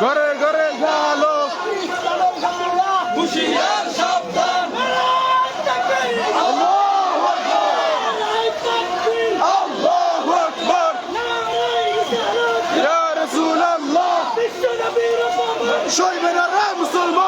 ঘরে ঘরে ঝালো হুশিয়ার সাবধান شوي من الرام مسلمان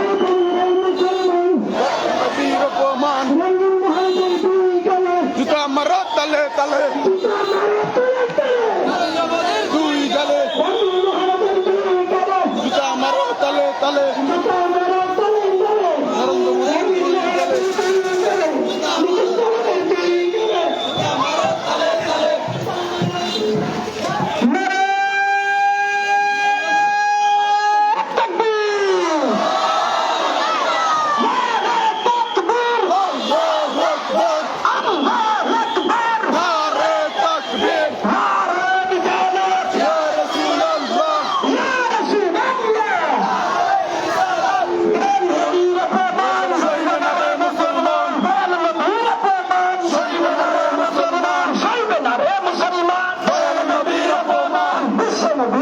Ruszamy,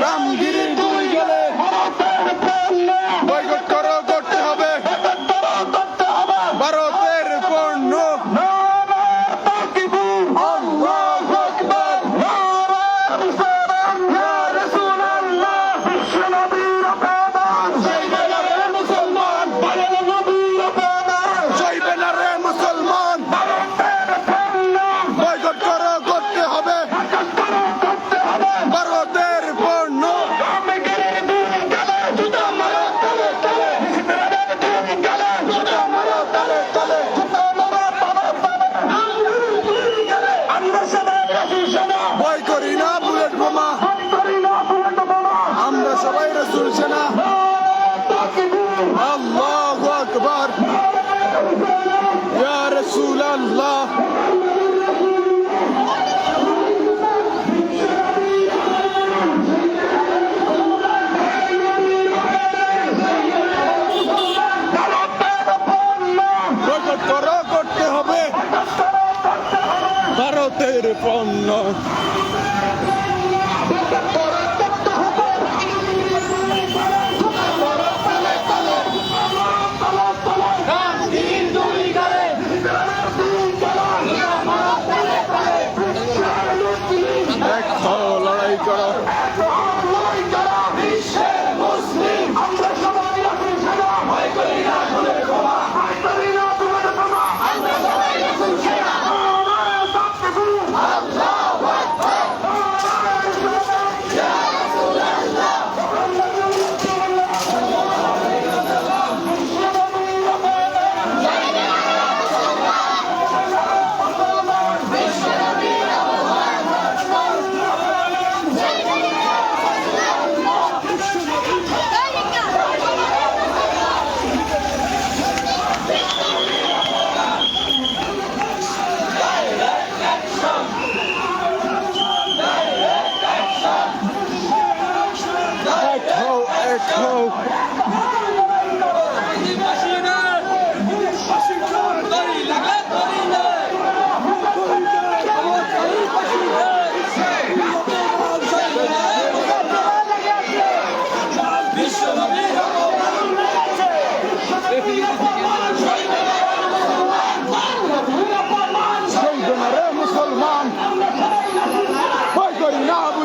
Ramdir. বয়কট করতে হবে। ভারতের পণ্য।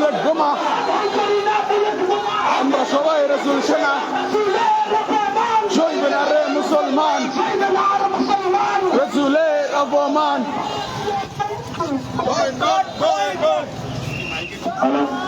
বুলেট বোমা। আমরা সবাই রসুল সেনা। চলবে না রে মুসলমান। রসুলের অপমান। বয়কট বয়কট আল্লাহ